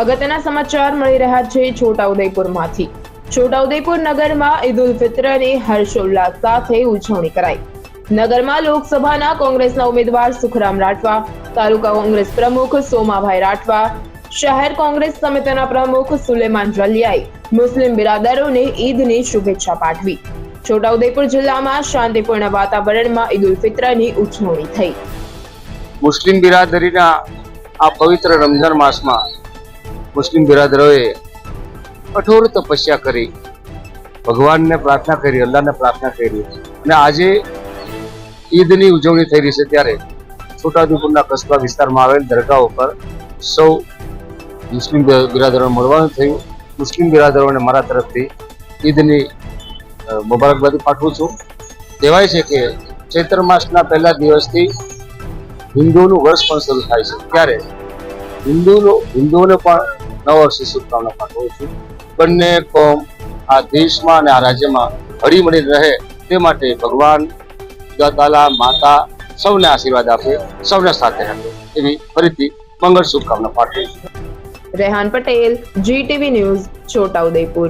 અગત્યના સમાચાર મળી રહ્યા છે છોટાઉદેપુરમાંથી. છોટાઉદેપુર નગરમાં ઈદ ઉલ ફિત્રની હર્ષોલ્લાસ સાથે ઉજવણી કરાઈ. નગરમાં લોકસભાના કોંગ્રેસના ઉમેદવાર સુખરામ રાઠવા, તાલુકા કોંગ્રેસ પ્રમુખ સોમાભાઈ રાઠવા, શહેર કોંગ્રેસ સમિતિના પ્રમુખ સુલેમાન જલિયાએ મુસ્લિમ બિરાદરોને ઈદની શુભેચ્છા પાઠવી. છોટાઉદેપુર જિલ્લામાં શાંતિપૂર્ણ વાતાવરણમાં ઈદ ઉલ ફિત્રની ઉજવણી થઈ. મુસ્લિમ બિરાદરીના આ પવિત્ર રમઝાન માસમાં મુસ્લિમ બિરાદરોએ કઠોર તપસ્યા કરી. ભગવાનને પ્રાર્થના કરી, અલ્લાહને પ્રાર્થના કરી. અને આજે ઈદની ઉજવણી થઈ રહી છે ત્યારે છોટાઉદેપુરના કસ્બા વિસ્તારમાં આવેલ દરગાહ ઉપર સૌ મુસ્લિમ બિરાદરોને મળવાનું થયું. મુસ્લિમ બિરાદરોને મારા તરફથી ઈદની મુબારકબાદી પાઠવું છું. કહેવાય છે કે ચૈત્ર માસના પહેલા દિવસથી હિન્દુઓનું વર્ષ પણ શરૂ થાય છે. ત્યારે હિન્દુનો, હિન્દુઓને પણ નવ વર્ષની શુભકામના પાઠવું છું. બંને કોમ આ દેશમાં અને આ રાજ્યમાં હળી મળીને રહે તે માટે ભગવાન ખુદા માતા સૌને આશીર્વાદ આપે, સૌને સાથે રાખે. એવી ફરીથી મંગળ શુભકામના પાઠવું છું. Rehan Patel GTV news Chhotaudepur